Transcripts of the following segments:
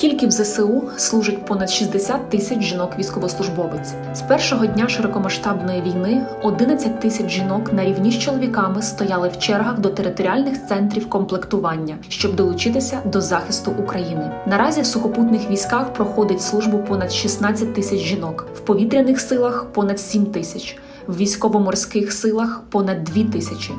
Тільки в ЗСУ служить понад 60 тисяч жінок військовослужбовець. З першого дня широкомасштабної війни 11 тисяч жінок на рівні з чоловіками стояли в чергах до територіальних центрів комплектування, щоб долучитися до захисту України. Наразі в сухопутних військах проходить службу понад 16 тисяч жінок, в повітряних силах понад 7 тисяч. В військово-морських силах понад 2 тисячі,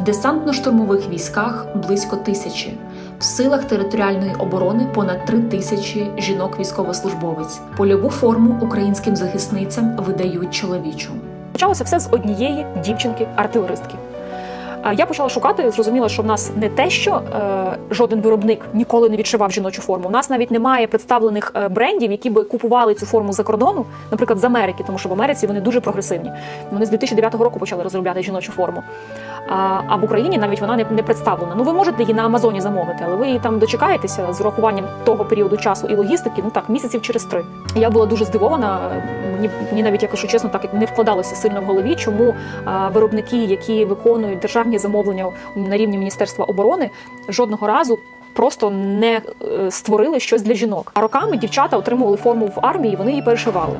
в десантно-штурмових військах близько тисячі, в силах територіальної оборони понад 3 тисячі жінок-військовослужбовець. Польову форму українським захисницям видають чоловічу. Почалося все з однієї дівчинки-артилеристки. Я почала шукати, зрозуміла, що в нас не те, що е, жоден виробник ніколи не відшивав жіночу форму. У нас навіть немає представлених е, брендів, які би купували цю форму за кордону, наприклад, з Америки, тому що в Америці вони дуже прогресивні. Вони з 2009 року почали розробляти жіночу форму. А, в Україні навіть вона не, представлена. Ну ви можете її на Амазоні замовити, але ви її там дочекаєтеся з урахуванням того періоду часу і логістики. Ну так, місяців через три. Я була дуже здивована. Мені, мені навіть, якщо чесно, так не вкладалося сильно в голові, чому виробники, які виконують державні замовлення на рівні Міністерства оборони, жодного разу. Просто не е, створили щось для жінок. А роками дівчата отримували форму в армії, вони її перешивали.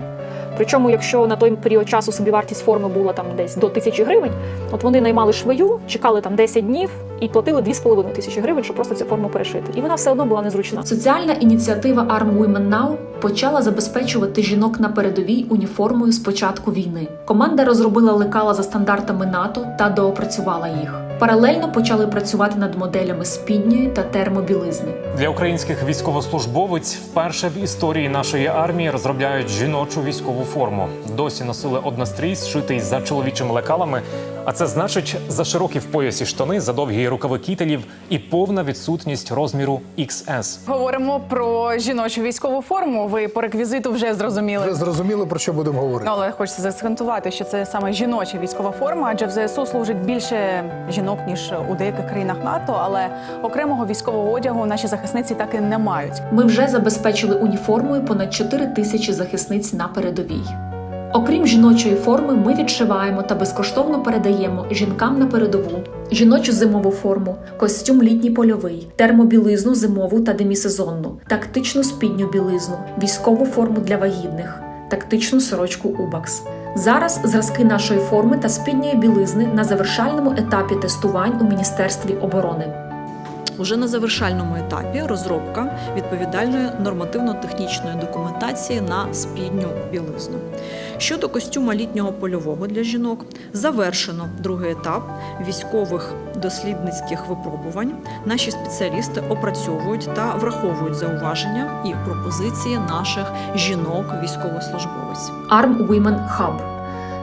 Причому, якщо на той період часу собівартість форми була там десь до тисячі гривень, от вони наймали швею, чекали там 10 днів і платили 2,5 тисячі гривень, щоб просто цю форму перешити. І вона все одно була незручна. Соціальна ініціатива Arm Women Now почала забезпечувати жінок на передовій уніформою з початку війни. Команда розробила лекала за стандартами НАТО та доопрацювала їх. Паралельно почали працювати над моделями спідньої та термобілизни. Для українських військовослужбовиць вперше в історії нашої армії розробляють жіночу військову форму. Досі носили однострій, зшитий за чоловічими лекалами. А це значить за широкі в поясі штани, за довгі рукави кітелів і повна відсутність розміру XS. Говоримо про жіночу військову форму. Ви по реквізиту вже зрозуміли. Ви зрозуміли, про що будемо говорити. Але хочеться заакцентувати, що це саме жіноча військова форма, адже в ЗСУ служить більше жінок ніж у деяких країнах НАТО. Але окремого військового одягу наші захисниці так і не мають. Ми вже забезпечили уніформою понад 4 тисячі захисниць на передовій. Окрім жіночої форми, ми відшиваємо та безкоштовно передаємо жінкам на передову жіночу зимову форму, костюм літній польовий, термобілизну зимову та демісезонну, тактичну спідню білизну, військову форму для вагітних, тактичну сорочку Убакс. Зараз зразки нашої форми та спідньої білизни на завершальному етапі тестувань у Міністерстві оборони. Уже на завершальному етапі розробка відповідальної нормативно-технічної документації на спідню білизну. Щодо костюма літнього польового для жінок, завершено другий етап військових дослідницьких випробувань. Наші спеціалісти опрацьовують та враховують зауваження і пропозиції наших жінок-військовослужбовиць. Arm Women Hub.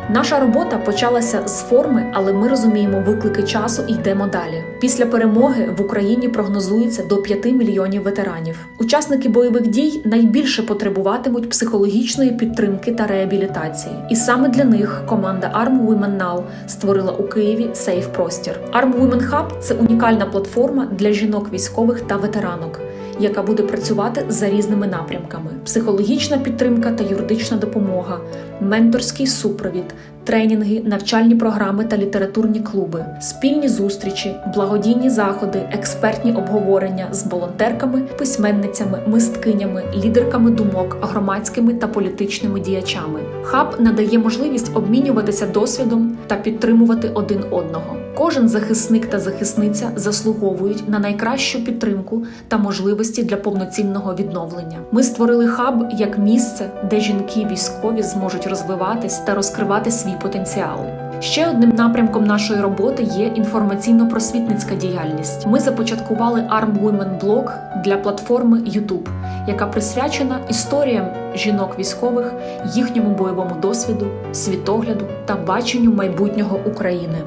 Наша робота почалася з форми, але ми розуміємо виклики часу і йдемо далі. Після перемоги в Україні прогнозується до 5 мільйонів ветеранів. Учасники бойових дій найбільше потребуватимуть психологічної підтримки та реабілітації. І саме для них команда Arm Women Now створила у Києві Сейф Простір. Arm Women Hub – це унікальна платформа для жінок військових та ветеранок яка буде працювати за різними напрямками: психологічна підтримка та юридична допомога, менторський супровід, тренінги, навчальні програми та літературні клуби, спільні зустрічі, благодійні заходи, експертні обговорення з волонтерками, письменницями, мисткинями, лідерками думок, громадськими та політичними діячами. Хаб надає можливість обмінюватися досвідом та підтримувати один одного. Кожен захисник та захисниця заслуговують на найкращу підтримку та можливості для повноцінного відновлення. Ми створили хаб як місце, де жінки військові зможуть розвиватись та розкривати свій потенціал. Ще одним напрямком нашої роботи є інформаційно-просвітницька діяльність. Ми започаткували Arm Women Blog для платформи YouTube, яка присвячена історіям жінок військових, їхньому бойовому досвіду, світогляду та баченню майбутнього України.